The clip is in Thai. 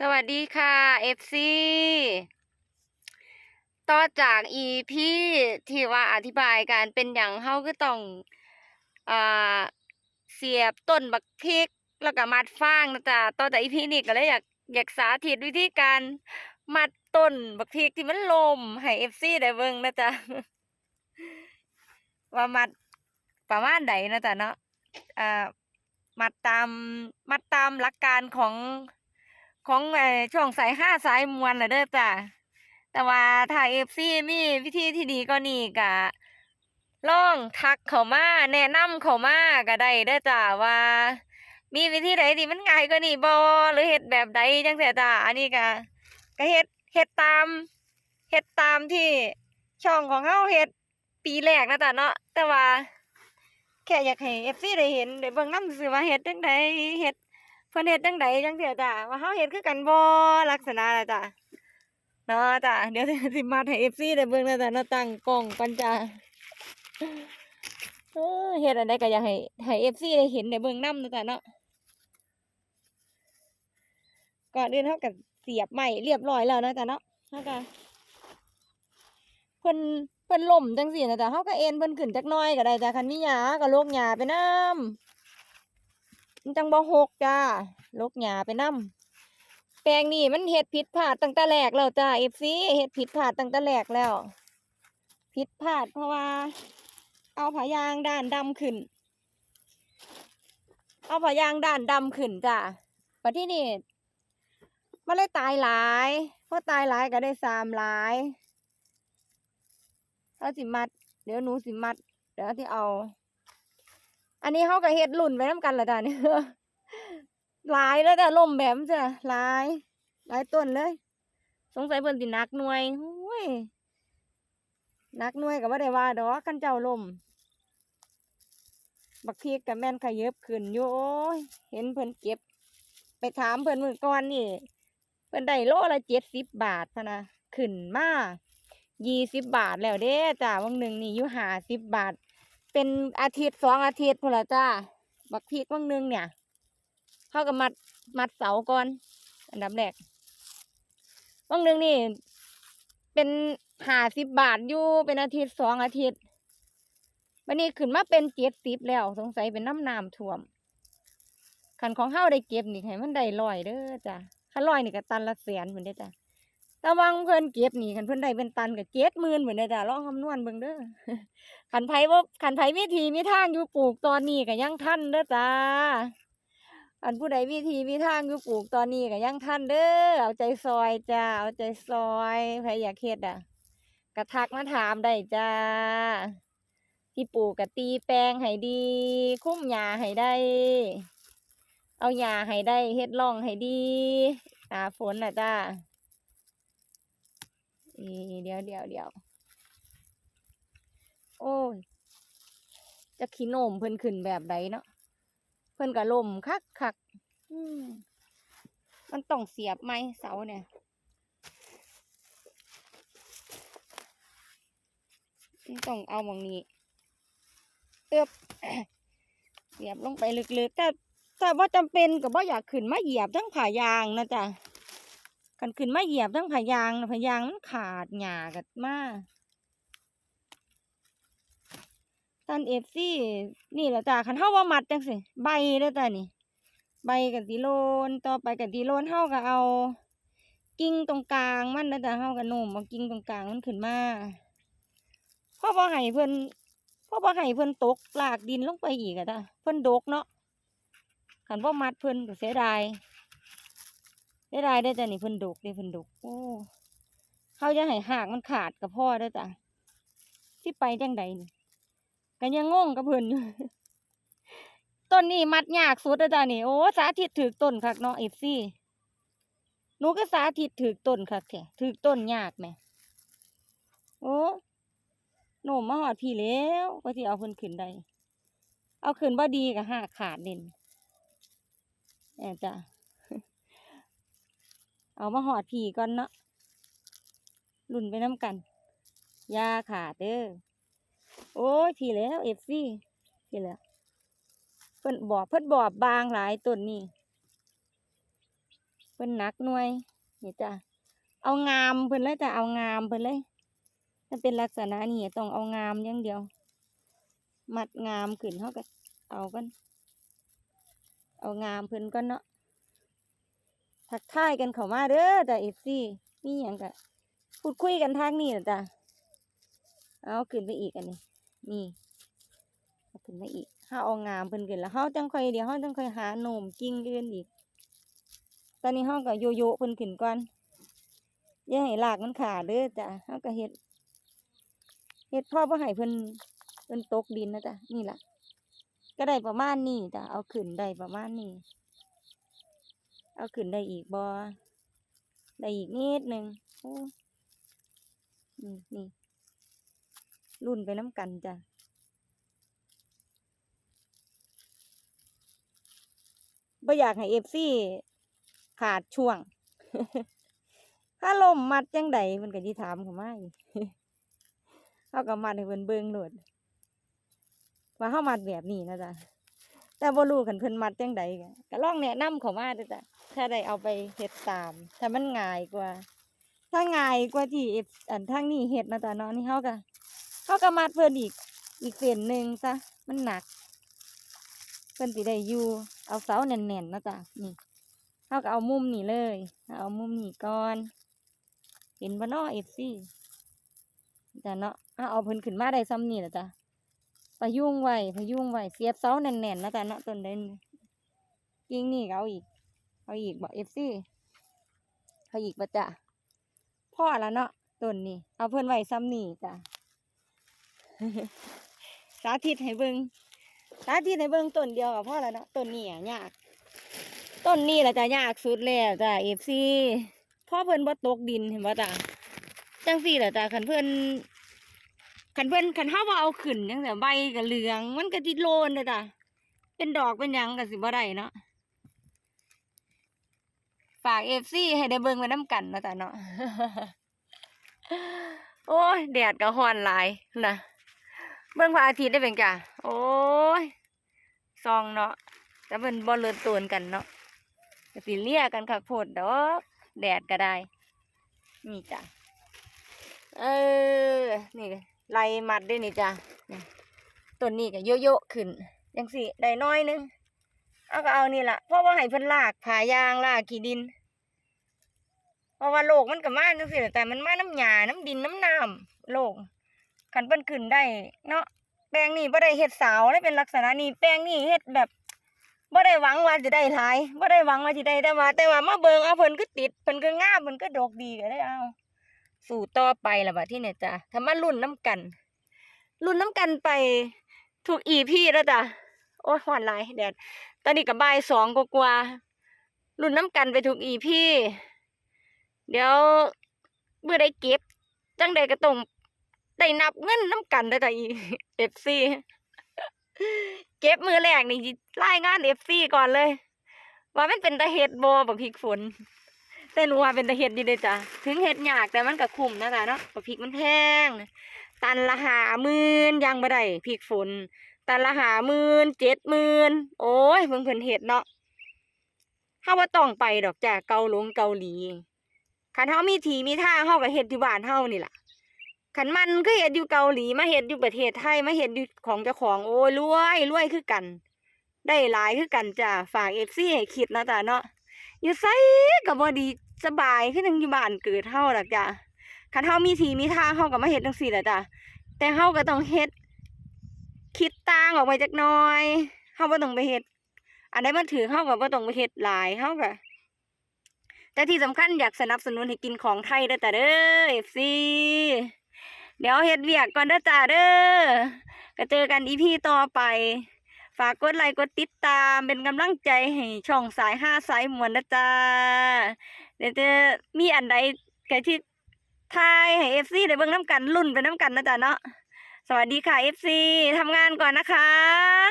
สวัสดีค่ะ FC ต่อจาก EP ที่ว่าอธิบายการเป็นอย่างเฮาก็ต้องอ่าเสียบต้นบักพริก แล้วก็มัดฟางนะจ๊ะต่อจาก EP นี้ก็เลยอยากอยากสาธิตวิธีการมัดต้นบักพริกที่มันลมให้ FC ได้เบิ่งนะจ๊ะว่ามัดประมาณใดนะจ๊ะเนาะอ่ามัดตามมัดตามหลักการของ ของไอช่วงสายห้าสายมวลน่ะเด้อจ้ะแต่ว่าถ้าเอฟซีมีวิธีที่ดีก็นี่กะลองทักเขามาแนะนำเขามาก็ได้เด้อจ้ะว่า มีวิธีใดที่มันง่ายกว่านี้บ่หรือเฮ็ดแบบใดจังซี่จ้ะอันนี้ก็ก็เฮ็ดเฮ็ดตามเฮ็ดตามที่ช่องของเฮาเฮ็ดปีแรกนะจ้ะเนาะแต่ว่าแค่อยากให้ FC ได้เห็นได้เบิ่งนำซื่อว่าเฮ็ดจังไดเฮ็ด เพิ่นเฮ็ดจังใดจังซี่จ้ะว่าเฮาเฮ็ดคือกันบ่ลักษณะน่ะจ้ะเนาะจ้ะเดี๋ยวสิมาให้ FC ได้เบิ่งนะจ้ะเนาะตั้งกล้องกันจ้ะเออเฮ็ดอันใดก็อยากให้ให้ FC ได้เห็นได้เบิ่งนำนะจ้ะเนาะก่อนอื่นเฮาก็เสียบไม้เรียบร้อยแล้วนะจ้ะเนาะเฮาก็เพิ่นเพิ่นล่มจังซี่นะจ้ะเฮาก็เอ็นเพิ่นขึ้นจักน่อยก็ได้จ้ะคันมีหญ้าก็โลกหญ้าไปน้ำ มันจังบ่หกจ้าลกหญ้าไปนํแปลงนี่มันเฮ็ดผิดพลาดตั้งแต่แรกแล้วจ้า FC เฮ็ดผิดพลาดตั้งแต่แรกแล้วผิดพลาดเพราะว่า เอาผายางด้านดำขึ้น เอาผายางด้านดำขึ้นจ้าปัจที่นี่มันเลยตายหลายเพราะตายหลายก็ได้สามหลายเอาสิมัด เดี๋ยวหนูสิมัด เดี๋ยวที่เอา อันนี้เขาก็เฮ็ดรุ่นไปน้ำกันละจ้ะเนี่ยหลายแล้วจ้ะล่มแบบจ้ะหลายหลายต้นเลย สงสัยเพิ่นสินักหน่วยโอ้ยนักหน่วยก็บ่ได้ว่าดอกคันเจ้าล่มบักพริกกับแม่นขยับขึ้นอยู่โอ้ยเห็นเพิ่นเก็บ ไปถามเพิ่นมื้อก่อนนี่ เพิ่นได้โลละเจ็ดสิบบาทพะนะขึ้นมายี่สิบบาทแล้วเด้จ้ะวันหนึ่งนี่อยู่หาสิบบาท เป็นอาทิตย์สองอาทิตย์พุ่นละจ้าบักพริกบางนึงเนี่ย เข้าก็มัดมัดเสาก่อน อันดับแรกบางนึงนี่ เป็นห้าสิบบาทอยู่เป็นอาทิตย์สองอาทิตย์วันนี้ขึ้นมาเป็นเจ็ดสิบแล้ว สงสัยเป็นน้ำน้ำท่วมขันของเฮาได้เก็บนี่ให้มันได้ลอยเด้อจ้ะคันลอยนี่ก็ตันละแสนเหมือนเด้จ้ะ แต่วังเพิ่นเก็บนี่คันเพิ่นได้เป็นตันก็เจ็ดหมื่นเหมือนเด้อจ้ะลองคำนวณเบิ่งเด้อขันไผว่าขันไผวิธีมีทางอยู่ปลูกตอนนี้ก็ยังทันเด้อจ้าอันผู้ใดวิธีมีทางอยู่ปลูกตอนนี้ก็ยังทันเด้อเอาใจซอยจ้าเอาใจซอยใครอยากเฮ็ดอะกระทักมาถามได้จ้าที่ปลูกกะตีแปลงให้ดี คุ้มหญ้าให้ได้ เอาหญ้าให้ได้เฮ็ดร่องให้ดีหน้าฝนน่ะจ้า เดี๋ยวเดี๋ยวเดี๋ยวโอ้ยจะขี้โนมเพิ่นขึ้นแบบใดเนาะเพิ่นก็ล่มคักคักมันต้องเสียบไหมเสาเนี่ยมันต้องเอาหมองนี้เออบเสียบลงไปลึกๆแต่แต่ว่าจำเป็นก็บ่อยากขึ้นมาเหยียบทั้งผายางนะจ๊ะ กันขึ้นมาเหยียบทั้งผายางน่ะผายางมันขาดหญ้ากันมาตันเอฟซี่นี่แหละจ้ะคันเฮาว่ามัดจังสิใบเด้อจ้ะนี่ ใบกับสีโลนต่อไปกับสีโลนเฮาก็เอา กิ่งตรงกลางมันนะจ้ะเฮาก็โน้มเอากิ่งตรงกลางมันขึ้นมาพราะบ่ให้เพิ่อนพราะบ่ให้เพิ่อนตกลากดินลงไปอีกอะจ้ะเพิ่อนดกเนาะคันบ่มัดเพิ่อนก็เสียดาย เสียดายได้จ้ะนี่เพิ่นดกเด้เพิ่นดกโอ้เฮาจะให้หากมันขาดก็พอเด้จ้ะสิไปจังใดนี่ก็ยังงงกับเพิ่นอยู่ต้นนี้มัดยากสุดอาจารย์นี่โอ้สาธิตถือต้นคักเนาะเอฟซี่หนูก็สาธิตถือต้นคักแท้ถือต้นยากแหมโอ้โหนมมาหอดพี่แล้วก็ที่เอาเพิ่นขึ้นได้เอาขึ้นบ่ดีก็หักขาดเด่นแอบจ้ะ เอามาหอดพี่ก่อนเนาะรุ่นไปน้ำกัน ยาขาดเด้อโอ้ยพี่แล้วเอฟซีพี่แล้ว เพิ่นบอบเพิ่นบอบบางหลายต้นนี่เพิ่นหนักหน่วยนี่จ้ะเอางามเพิ่นเลยจ้ะเอางามเพิ่นเลยถ้าเป็นลักษณะนี้ต้องเอางามอย่างเดียว มัดงามขึ้นเฮาก็เอากัน เอางามเพิ่นก่อนเนาะ ทักทายกันเข้ามาเด้อจ้ะ FC มีหยังก็พูดคุยกันทางนี้ล่ะจ้ะเอาขึ้นไปอีกอันนี้นี่เอาขึ้นมาอีกเฮาเอางามเพิ่นขึ้นแล้วเฮาจังค่อยเดี๋ยวเฮาจังค่อยหาโหนมกิ่งอื่นอีก ตอนนี้เฮาก็โยโย่เพิ่นขึ้นก่อนอย่าให้รากมันขาดเด้อจ้ะเฮาก็เฮ็ดเฮ็ดพ่อบ่ให้เพิ่นเพิ่นตกดินนะจ้ะนี่ล่ะก็ได้ประมาณนี้จ้ะเอาขึ้นได้ประมาณนี้ เอาขึ้นได้อีกบ่ได้อีกนิดหนึ่งโอ้นี่นี่รุ่นไปน้ำกันจ้ะบ่อยากให้เอฟซีขาดช่วง ถ้าลมมัดจังใดมันก็สิถามเขามาอีกเฮาก็มัดให้เพิ่นเบิ่งโลดว่าเฮามัดแบบนี้นะจ๊ะแต่บ่รู้คันเพิ่นมัดจังใดก็ลองแนะนำเขามาด้อจ้ะ ถ้าได้เอาไปเฮ็ดตาม ถ้ามันง่ายกว่า ถ้าง่ายกว่าที่อันทางนี้เฮ็ดนะจ๊ะเนาะนี่เฮาก็เฮาก็มัดเพิ่นอีกอีกเส้นหนึ่งซะมันหนัก เพิ่นสิได้อยู่ เอาเสาแน่นๆนะจ้ะนี่เฮาก็เอามุมนี่เลย เอามุมนี่ก่อน เห็นบ่เนาะ FC จ้ะเนาะเอาเอาเพิ่นขึ้นมาได้ซ้ำนี่ล่ะจ้ะพยุงไว้พยุงไว้เสียบเสาแน่นๆนะจ้ะเนาะต้นใดนี่กิ่งนี่เอาอีก เอาอีกบ่ FC เอาอีกบ่จ้ะพ่อแล้วเนาะต้นนี้เอาเพิ่นไว้ซ้ำนี่จ้ะสาธิตให้เบิงสาธิตในเบื้งต้นเดียวกับพ่อแล้วเนาะต้นนี้อะยากต้นนี้แหละจะยากสุดแล้วจ้ะเอฟซีพ่อเพิ่นบ่ตกดินเห็นบ่จ้ะจังซี่แหละจ้ะคันเพิ่นคันเพิ่นคันเฮาบ่เอาขึ้นจังซี่ใบก็เหลือง มันก็สิดโลนเด้อจ้ะเป็นดอกเป็นยังก็สิบ่ได้เนาะ ฝากเอฟซีให้ได้เบิ่งไว้นํกันเนาะจ้ะเนาะโอ้ยแดดก็ร้อนหลายนะเบิ่งพระอาทิตย์ได้เป็นจ้ะโอ้ยซองเนาะแต่เพิ่นบ่เลินตวนกันเนาะก็สิเลียกันคักโพดดอกแดดก็ได้ นี่จ้ะเออ นี่ไล่มัดด้วยนี่จ้ะต้นนี้ก็โยโย่ขึ้นจังสิได้น้อยหนึง เอาก็เอานี่แหละเพราะว่าให้เพิ่นลากผายางลากขี้ดิน เพราะว่าโลกมันก็มาจังซี่แหละแต่มันมาน้ำหญ้าน้ำดินน้ำน้ำโลกคันเปิ้นขึ้นได้ เนาะแปลงนี่บ่ได้เฮ็ดสาวได้เป็นลักษณะนี้แปลงนี่เฮ็ดแบบบ่ได้หวังว่าจะได้หลายบ่ได้หวังว่าสิได้แต่ว่า แต่ว่ามาเบิ่งเอาเพิ่นก็ติดเพิ่นก็งามเพิ่นก็ดอกดีก็ได้เอาสู่ต่อไปล่ะบัดที่เนี่ยจ้ะถ้ามาลุ้นน้ำกันลุ้นน้ำกันไปทุก EP แล้วจ้ะ โอ้ยร้อนหลายแดด ตอนนี้ก็บ่ายสองกว่าๆลุ้นน้ำกันไปทุก EP เดี๋ยวเมื่อได้เก็บ จังใดก็ต้องได้นับเงินน้ำกันได้แต่อีเอฟซีเก็บมือแรกนี่สิรายงานเอฟซีก่อนเลย ว่ามันเป็นตะเฮ็ดบ่บักพริกฝนแต่หนูว่าเป็นตะเฮ็ดดีเลยจ้ะถึงเฮ็ดยากแต่มันก็คุ้มนะจ๊ะเนาะบักพริกมันแพงตันละหามื่นยังบ่ได้พริกฝน ตันละหาหมื่นเจ็ดหมื่นโอ้ยเพิ่งเพิ่นเฮ็ดเนาะเฮาบ่ต้องไปดอกจ้ะเกาหลงเกาหลีคันเฮามีทีมีทางเฮาก็เฮ็ดอยู่บ้านเฮานี่ล่ะขันมันก็เห็ดอยู่เกาหลีมาเห็ดอยู่ประเทศไทยมาเห็ดอยู่ของเจ้าของโอ้ยรวยรวยคือกัน ได้หลายคือกันจ้ะฝากเอฟซีให้คิดนะจ้ะเนาะอยู่ไสก็บ่ดีสบายคือจังอยู่บ้านเกิดเฮาล่ะจ้ะคันเฮามีทีมีทางเฮาก็มาเฮ็ดจังซี่แหละจ้ะแต่เฮาก็ต้องเฮ็ด คิดต่างออกไปจักหน่อยเฮาบ่ต้องไปเฮ็ดอันใดมันถือเฮาก็บ่ต้องไปเฮ็ดหลายเฮาก็แต่ที่สำคัญอยากสนับสนุนให้กินของไทยเด้อจ้ะเด้อ FC เดี๋ยวเฮ็ดเวียกก่อนเด้อจ้าเด้อก็เจอกันอีพีต่อไป ฝากกดไลค์กดติดตามเป็นกำลังใจให้ช่องสายห้าสายมวนนะจ้าเดี๋ยวจะมีอันใดใครที่ทายให้เอฟซีได้เบิ่งน้ำกันรุ่นไปน้ำกันนะจ๊ะเนาะ สวัสดีค่ะเอฟซีทำงานก่อนนะคะ